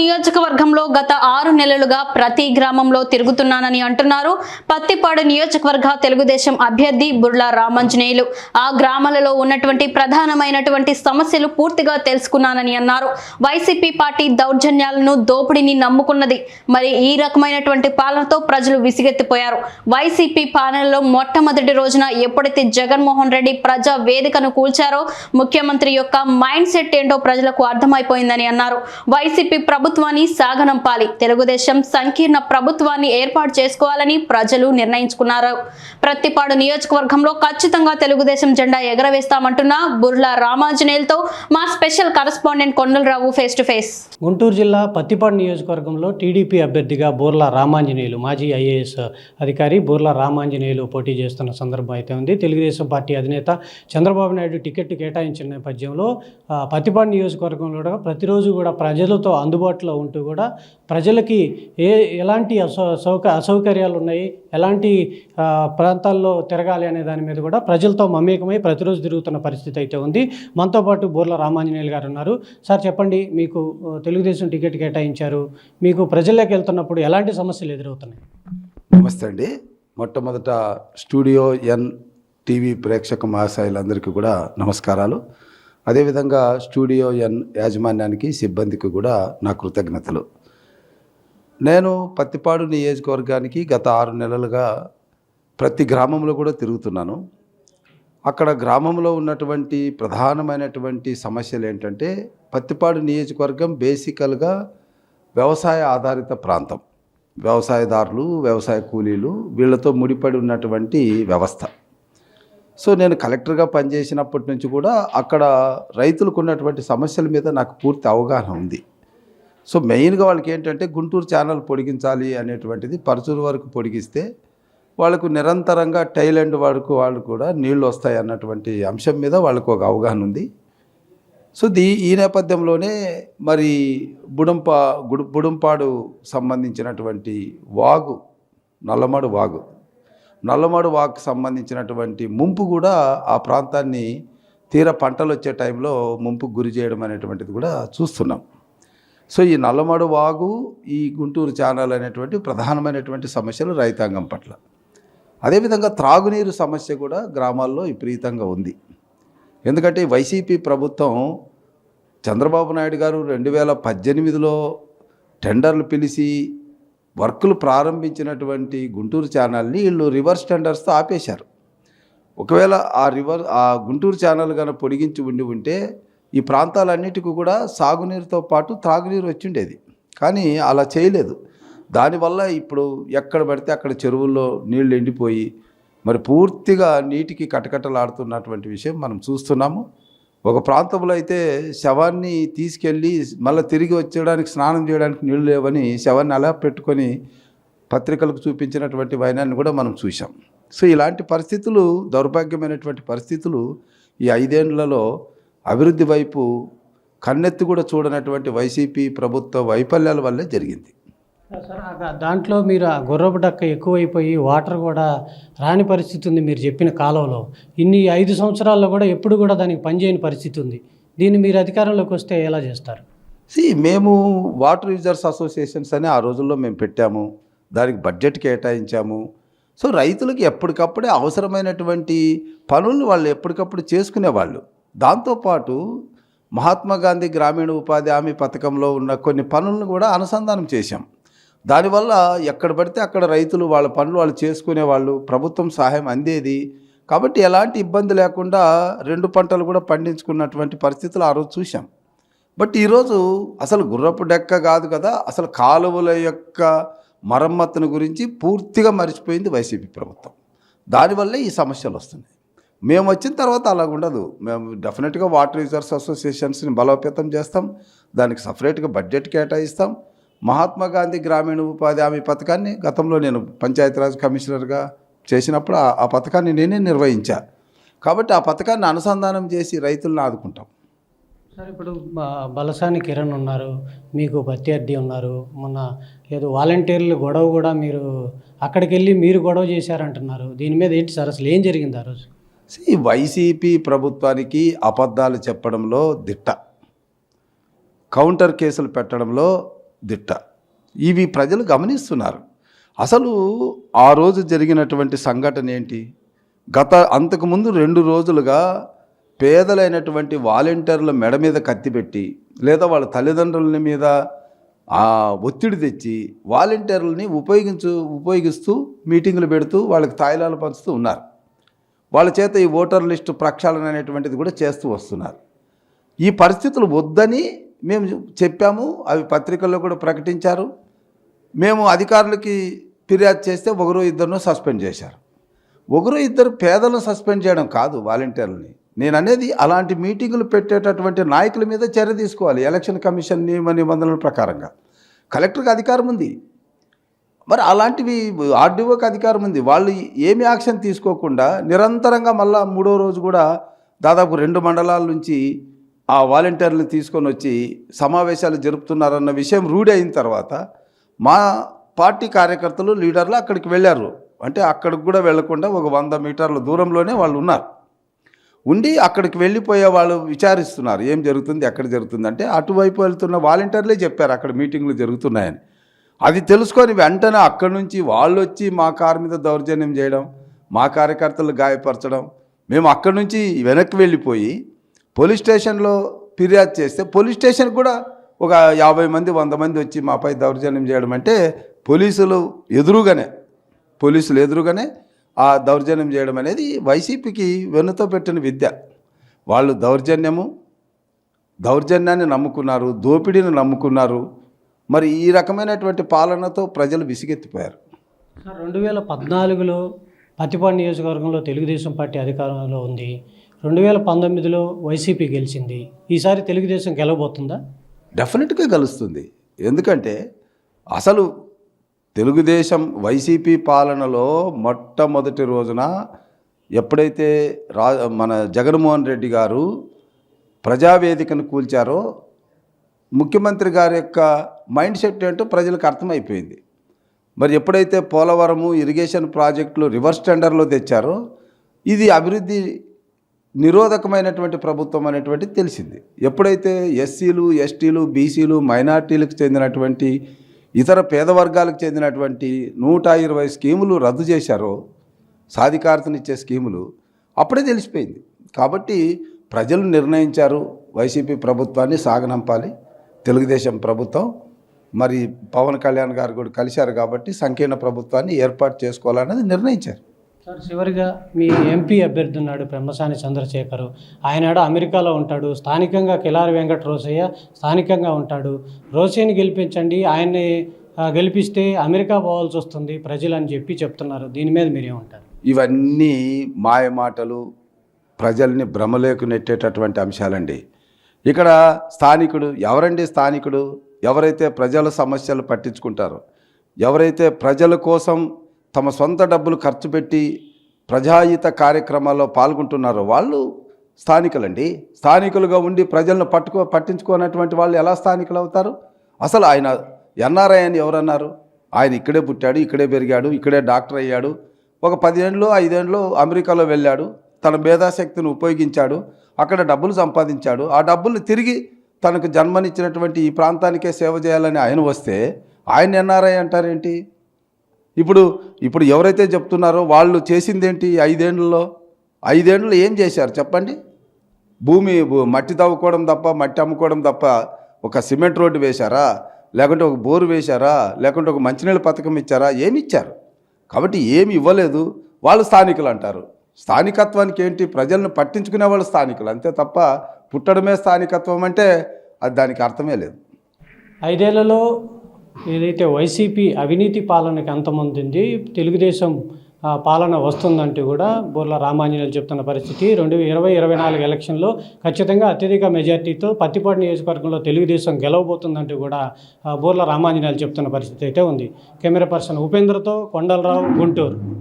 నియోజకవర్గంలో గత ఆరు నెలలుగా ప్రతి గ్రామంలో తిరుగుతున్నానని అంటున్నారు. పత్తిపాడు నియోజకవర్గ తెలుగుదేశం అభ్యర్థి బుర్లా రామంజనేయులు. ఆ గ్రామాలలో ఉన్నటువంటి ప్రధానమైనటువంటి సమస్యలు పూర్తిగా తెలుసుకున్నానని అన్నారు. వైసీపీ పార్టీ దౌర్జన్యాలను దోపిడీని నమ్ముకున్నది. మరి ఈ రకమైనటువంటి పాలనతో ప్రజలు విసిగెత్తిపోయారు. వైసీపీ పాలనలో మొట్టమొదటి రోజున ఎప్పుడైతే జగన్మోహన్ రెడ్డి ప్రజా వేదికను కూల్చారో ముఖ్యమంత్రి యొక్క మైండ్ సెట్ ఏంటో ప్రజలకు అర్థమైపోయిందని అన్నారు. వైసీపీ ప్రభుత్వాన్ని సాగనంపాలి. తెలుగుదేశం సంకీర్ణ ప్రభుత్వాన్ని ఏర్పాటు చేసుకోవాలని ప్రజలు నిర్ణయించుకున్నారు. ప్రత్తిపాడు నియోజకవర్గంలో ఖచ్చితంగా తెలుగుదేశం జెండా ఎగరవేస్తామంటున్న బుర్లా రామాంజనేయులతో మా special correspondent Kondalarao face to face. Guntur జిల్లా పత్తిపాడు నియోజకవర్గంలో టీడీపీ అభ్యర్థిగా బుర్లా రామాంజనేయులు మాజీ ఐఏఎస్ అధికారి బోర్ల రామాంజనేయులు పోటీ చేస్తున్న సందర్భం అయితే ఉంది. తెలుగుదేశం పార్టీ అధినేత చంద్రబాబు నాయుడు టికెట్ కేటాయించిన నేపథ్యంలో పత్తిపాడు నియోజకవర్గంలో కూడా ప్రతిరోజు కూడా ప్రజలతో అందుబాటులో ఉంటూ కూడా ప్రజలకి ఏ ఎలాంటి అసౌ సౌక అసౌకర్యాలు ఉన్నాయి ఎలాంటి ప్రాంతాల్లో తిరగాలి అనే దాని మీద కూడా ప్రజలతో మమేకమై ప్రతిరోజు తిరుగుతున్న పరిస్థితి అయితే ఉంది. మనతో పాటు బోర్ల రామాంజనేయులు గారు ఉన్నారు. సార్ చెప్పండి మీకు తెలుగుదేశం టికెట్ కేటాయించారు. మీకు ప్రజల్లోకి వెళ్తున్నప్పుడు ఎలాంటి సమస్యలు ఎదురవుతున్నాయి? నమస్తే అండి. మొట్టమొదట స్టూడియో ఎన్ టీవీ ప్రేక్షక మహాశయులందరికీ కూడా నమస్కారాలు. అదేవిధంగా స్టూడియో ఎన్ యాజమాన్యానికి సిబ్బందికి కూడా నా కృతజ్ఞతలు. నేను పత్తిపాడు నియోజకవర్గానికి గత ఆరు నెలలుగా ప్రతి గ్రామంలో కూడా తిరుగుతున్నాను. అక్కడ గ్రామంలో ఉన్నటువంటి ప్రధానమైనటువంటి సమస్యలు ఏంటంటే పత్తిపాడు నియోజకవర్గం బేసికల్గా వ్యవసాయ ఆధారిత ప్రాంతం. వ్యవసాయదారులు వ్యవసాయ కూలీలు వీళ్ళతో ముడిపడి ఉన్నటువంటి వ్యవస్థ. సో నేను కలెక్టర్గా పనిచేసినప్పటి నుంచి కూడా అక్కడ రైతులకు ఉన్నటువంటి సమస్యల మీద నాకు పూర్తి అవగాహన ఉంది. సో మెయిన్గా వాళ్ళకి ఏంటంటే గుంటూరు ఛానల్ పొడిగించాలి అనేటువంటిది పరుచూరు వరకు పొడిగిస్తే వాళ్ళకు నిరంతరంగా టైలెండ్ వరకు వాళ్ళు కూడా నీళ్ళు వస్తాయి అన్నటువంటి అంశం మీద వాళ్ళకు ఒక అవగాహన ఉంది. సో దీ ఈ నేపథ్యంలోనే మరి బుడంపా గుడు బుడంపాడు సంబంధించినటువంటి వాగు నల్లమడు వాగు నల్లమడు వాక్ సంబంధించినటువంటి ముంపు కూడా ఆ ప్రాంతాన్ని తీర పంటలు వచ్చే టైంలో ముంపుకు గురి చేయడం అనేటువంటిది కూడా చూస్తున్నాం. సో ఈ నల్లమడు వాగు ఈ గుంటూరు ఛానల్ అనేటువంటి ప్రధానమైనటువంటి సమస్యలు రైతాంగం పట్ల. అదేవిధంగా త్రాగునీరు సమస్య కూడా గ్రామాల్లో విపరీతంగా ఉంది. ఎందుకంటే వైసీపీ ప్రభుత్వం చంద్రబాబు నాయుడు గారు రెండు వేల పద్దెనిమిదిలో టెండర్లు పిలిచి వర్కులు ప్రారంభించినటువంటి గుంటూరు ఛానల్ని వీళ్ళు రివర్స్ టెండర్స్తో ఆపేశారు. ఒకవేళ ఆ రివర్ ఆ గుంటూరు ఛానల్ కనుక పొడిగించి ఉండి ఉంటే ఈ ప్రాంతాలన్నిటికీ కూడా సాగునీరుతో పాటు త్రాగునీరు వచ్చిండేది కానీ అలా చేయలేదు. దానివల్ల ఇప్పుడు ఎక్కడ పడితే అక్కడ చెరువుల్లో నీళ్ళు ఎండిపోయి మరి పూర్తిగా నీటికి కటకటలాడుతున్నటువంటి విషయం మనం చూస్తున్నాము. ఒక ప్రాంతంలో అయితే శవాన్ని తీసుకెళ్ళి మళ్ళీ తిరిగి వచ్చేయడానికి స్నానం చేయడానికి నీళ్ళు లేవని శవాన్ని అలా పెట్టుకొని పత్రికలకు చూపించినటువంటి వైనాన్ని కూడా మనం చూసాం సో ఇలాంటి పరిస్థితులు దౌర్భాగ్యమైనటువంటి పరిస్థితులు ఈ ఐదేండ్లలో అభివృద్ధి వైపు కన్నెత్తి కూడా చూడనటువంటి వైసీపీ ప్రభుత్వ వైఫల్యాల వల్లే జరిగింది. దాంట్లో మీరు ఆ గుర్రపు డక్క ఎక్కువైపోయి వాటర్ కూడా రాని పరిస్థితి ఉంది మీరు చెప్పిన కాలంలో. ఇన్ని ఐదు సంవత్సరాల్లో కూడా ఎప్పుడు కూడా దానికి పనిచేయని పరిస్థితి ఉంది. దీన్ని మీరు అధికారంలోకి వస్తే ఎలా చేస్తారు? సి మేము వాటర్ యూజర్స్ అసోసియేషన్స్ అని ఆ రోజుల్లో మేము పెట్టాము. దానికి బడ్జెట్ కేటాయించాము. సో రైతులకు ఎప్పటికప్పుడే అవసరమైనటువంటి పనులను వాళ్ళు ఎప్పటికప్పుడు చేసుకునేవాళ్ళు. దాంతోపాటు మహాత్మా గాంధీ గ్రామీణ ఉపాధి హామీ పథకంలో ఉన్న కొన్ని పనులను కూడా అనుసంధానం చేశాం. దానివల్ల ఎక్కడ పడితే అక్కడ రైతులు వాళ్ళ పనులు వాళ్ళు చేసుకునే వాళ్ళు ప్రభుత్వం సహాయం అందేది. కాబట్టి ఎలాంటి ఇబ్బంది లేకుండా రెండు పంటలు కూడా పండించుకున్నటువంటి పరిస్థితులు ఆ రోజు చూసాం బట్ ఈరోజు అసలు గుర్రపు డెక్క కాదు కదా అసలు కాలువల యొక్క మరమ్మతుని గురించి పూర్తిగా మర్చిపోయింది వైసీపీ ప్రభుత్వం. దానివల్లే ఈ సమస్యలు వస్తున్నాయి. మేము వచ్చిన తర్వాత అలాగ ఉండదు. మేము డెఫినెట్గా వాటర్ యూజర్స్ అసోసియేషన్స్ని బలోపేతం చేస్తాం. దానికి సపరేట్గా బడ్జెట్ కేటాయిస్తాం. మహాత్మా గాంధీ గ్రామీణ ఉపాధి హామీ పథకాన్ని గతంలో నేను పంచాయతీరాజ్ కమిషనర్గా చేసినప్పుడు ఆ- పథకాన్ని నేనే నిర్వహించా. కాబట్టి ఆ పథకాన్ని అనుసంధానం చేసి రైతులను ఆదుకుంటాం. సార్ ఇప్పుడు బలసాని కిరణ్ ఉన్నారు మీకు ప్రత్యర్థి ఉన్నారు మొన్న ఏదో వాలంటీర్లు గొడవ కూడా మీరు అక్కడికి వెళ్ళి మీరు గొడవ చేశారంటున్నారు. దీని మీద ఏంటి సార్ అసలు ఏం జరిగింది ఆ రోజు? ఈ వైసీపీ ప్రభుత్వానికి అబద్ధాలు చెప్పడంలో దిట్ట. కౌంటర్ కేసులు పెట్టడంలో దిట్ట. ఇవి ప్రజలు గమనిస్తున్నారు. అసలు ఆ రోజు జరిగినటువంటి సంఘటన ఏంటి? గత అంతకుముందు రెండు రోజులుగా పేదలైనటువంటి వాలంటీర్ల మెడ మీద కత్తిపెట్టి లేదా వాళ్ళ తల్లిదండ్రుల మీద ఆ ఒత్తిడి తెచ్చి వాలంటీర్లని ఉపయోగించు ఉపయోగిస్తూ మీటింగులు పెడుతూ వాళ్ళకి తాయిలాలు పంచుతూ ఉన్నారు. వాళ్ళ చేత ఈ ఓటర్ లిస్టు ప్రక్షాళన అనేటువంటిది కూడా చేస్తూ వస్తున్నారు. ఈ పరిస్థితులు వద్దని మేము చెప్పాము అవి పత్రికల్లో కూడా ప్రకటించారు. మేము అధికారులకి ఫిర్యాదు చేస్తే ఒకరు ఇద్దరును సస్పెండ్ చేశారు. ఒకరు ఇద్దరు పేదలను సస్పెండ్ చేయడం కాదు వాలంటీర్లని. నేను అనేది అలాంటి మీటింగులు పెట్టేటటువంటి నాయకుల మీద చర్య తీసుకోవాలి ఎలక్షన్ కమిషన్ నియమ నిబంధనల ప్రకారంగా. కలెక్టర్కి అధికారం ఉంది. మరి అలాంటివి ఆర్డీఓకి అధికారం ఉంది. వాళ్ళు ఏమి యాక్షన్ తీసుకోకుండా నిరంతరంగా మళ్ళా మూడో రోజు కూడా దాదాపు రెండు మండలాల నుంచి ఆ వాలంటీర్లు తీసుకొని వచ్చి సమావేశాలు జరుపుతున్నారన్న విషయం రూఢి అయిన తర్వాత మా పార్టీ కార్యకర్తలు లీడర్లు అక్కడికి వెళ్ళారు. అంటే అక్కడికి కూడా వెళ్ళకుండా ఒక వంద మీటర్ల దూరంలోనే వాళ్ళు ఉన్నారు. ఉండి అక్కడికి వెళ్ళిపోయే వాళ్ళు విచారిస్తున్నారు. ఏం జరుగుతుంది ఎక్కడ జరుగుతుంది అంటే అటువైపు వెళ్తున్న వాలంటీర్లే చెప్పారు అక్కడ మీటింగ్లు జరుగుతున్నాయని. అది తెలుసుకొని వెంటనే అక్కడి నుంచి వాళ్ళు వచ్చి మా కారు మీద దౌర్జన్యం చేయడం మా కార్యకర్తలు గాయపరచడం మేము అక్కడి నుంచి వెనక్కి వెళ్ళిపోయి పోలీస్ స్టేషన్లో ఫిర్యాదు చేస్తే పోలీస్ స్టేషన్ కూడా ఒక యాభై మంది వంద మంది వచ్చి మాపై దౌర్జన్యం చేయడం అంటే పోలీసులు ఎదురుగానే పోలీసులు ఎదురుగానే ఆ దౌర్జన్యం చేయడం అనేది వైసీపీకి వెన్నుతో పెట్టిన విద్య. వాళ్ళు దౌర్జన్యము దౌర్జన్యాన్ని నమ్ముకున్నారు దోపిడీని నమ్ముకున్నారు. మరి ఈ రకమైనటువంటి పాలనతో ప్రజలు విసిగెత్తిపోయారు. రెండు వేల పద్నాలుగులో పత్తిపాడు నియోజకవర్గంలో తెలుగుదేశం పార్టీ అధికారంలో ఉంది. రెండు వేల పంతొమ్మిదిలో వైసీపీ గెలిచింది. ఈసారి తెలుగుదేశం గెలవబోతుందా? డెఫినెట్గా కలుస్తుంది ఎందుకంటే అసలు తెలుగుదేశం వైసీపీ పాలనలో మొట్టమొదటి రోజున ఎప్పుడైతే రా మన జగన్మోహన్ రెడ్డి గారు ప్రజావేదికను కూల్చారో ముఖ్యమంత్రి గారి యొక్క మైండ్ సెట్ ఏంటో ప్రజలకు అర్థమైపోయింది. మరి ఎప్పుడైతే పోలవరము ఇరిగేషన్ ప్రాజెక్టులు రివర్స్ టెండర్లో తెచ్చారో ఇది అభివృద్ధి నిరోధకమైనటువంటి ప్రభుత్వం అనేటువంటిది తెలిసింది. ఎప్పుడైతే ఎస్సీలు ఎస్టీలు బీసీలు మైనార్టీలకు చెందినటువంటి ఇతర పేద వర్గాలకు చెందినటువంటి నూట ఇరవై స్కీములు రద్దు చేశారో సాధికారతనిచ్చే స్కీములు అప్పుడే తెలిసిపోయింది. కాబట్టి ప్రజలు నిర్ణయించారు వైసీపీ ప్రభుత్వాన్ని సాగనంపాలి. తెలుగుదేశం ప్రభుత్వం మరి పవన్ కళ్యాణ్ గారు కూడా కలిశారు కాబట్టి సంకీర్ణ ప్రభుత్వాన్ని ఏర్పాటు చేసుకోవాలన్నది నిర్ణయించారు. సార్ చివరిగా మీ ఎంపీ అభ్యర్థి ఉన్నాడు పెమ్మసాని చంద్రశేఖర్. ఆయన అమెరికాలో ఉంటాడు. స్థానికంగా కిలారి వెంకట రోసయ్య స్థానికంగా ఉంటాడు. రోసయ్యని గెలిపించండి. ఆయన్ని గెలిపిస్తే అమెరికా పోవాల్సి వస్తుంది ప్రజలు అని చెప్పి చెప్తున్నారు. దీని మీద మీరేమంటారు ఇవన్నీ మాయ మాటలు ప్రజల్ని భ్రమలేకు నెట్టేటటువంటి అంశాలండి. ఇక్కడ స్థానికుడు ఎవరండి స్థానికుడు? ఎవరైతే ప్రజల సమస్యలు పట్టించుకుంటారో ఎవరైతే ప్రజల కోసం తమ సొంత డబ్బులు ఖర్చు పెట్టి ప్రజాహిత కార్యక్రమాల్లో పాల్గొంటున్నారో వాళ్ళు స్థానికులండి. స్థానికులుగా ఉండి ప్రజలను పట్టుకో పట్టించుకోనటువంటి వాళ్ళు ఎలా స్థానికులు అవుతారు? అసలు ఆయన ఎన్ఆర్ఐ అని ఎవరన్నారు? ఆయన ఇక్కడే పుట్టాడు ఇక్కడే పెరిగాడు ఇక్కడే డాక్టర్ అయ్యాడు. ఒక పదిహేనులో ఐదేండ్లో అమెరికాలో వెళ్ళాడు. తన మేధాశక్తిని ఉపయోగించాడు. అక్కడ డబ్బులు సంపాదించాడు. ఆ డబ్బుల్ని తిరిగి తనకు జన్మనిచ్చినటువంటి ఈ ప్రాంతానికే సేవ చేయాలని ఆయన వస్తే ఆయన ఎన్ఆర్ఐ అంటారేంటి? ఇప్పుడు ఇప్పుడు ఎవరైతే చెప్తున్నారో వాళ్ళు చేసింది ఏంటి ఐదేండ్లలో? ఐదేండ్లు ఏం చేశారు చెప్పండి? భూమి మట్టి తవ్వుకోవడం తప్ప మట్టి అమ్ముకోవడం తప్ప ఒక సిమెంట్ రోడ్డు వేశారా? లేకుంటే ఒక బోరు వేశారా? లేకుంటే ఒక మంచినీళ్ళ పథకం ఇచ్చారా? ఏమి ఇచ్చారు? కాబట్టి ఏమి ఇవ్వలేదు. వాళ్ళు స్థానికులు అంటారు. స్థానికత్వానికి ఏంటి? ప్రజలను పట్టించుకునే వాళ్ళు స్థానికులు. అంతే తప్ప పుట్టడమే స్థానికత్వం అంటే అది దానికి అర్థమే లేదు. ఐదేళ్ళలో ఏదైతే వైసీపీ అవినీతి పాలనకి అంతమొందింది తెలుగుదేశం పాలన వస్తుందంటూ కూడా బోర్ల రామాంజనేయులు చెప్తున్న పరిస్థితి. రెండు ఇరవై ఇరవై నాలుగు ఎలక్షన్లో ఖచ్చితంగా అత్యధిక మెజార్టీతో పత్తిపాడు నియోజకవర్గంలో తెలుగుదేశం గెలవబోతుందంటూ కూడా బొర్ల బోర్ల రామాంజనేయులు చెప్తున్న పరిస్థితి అయితే ఉంది. కెమెరా పర్సన్ ఉపేంద్రతో కొండలరావు గుంటూరు.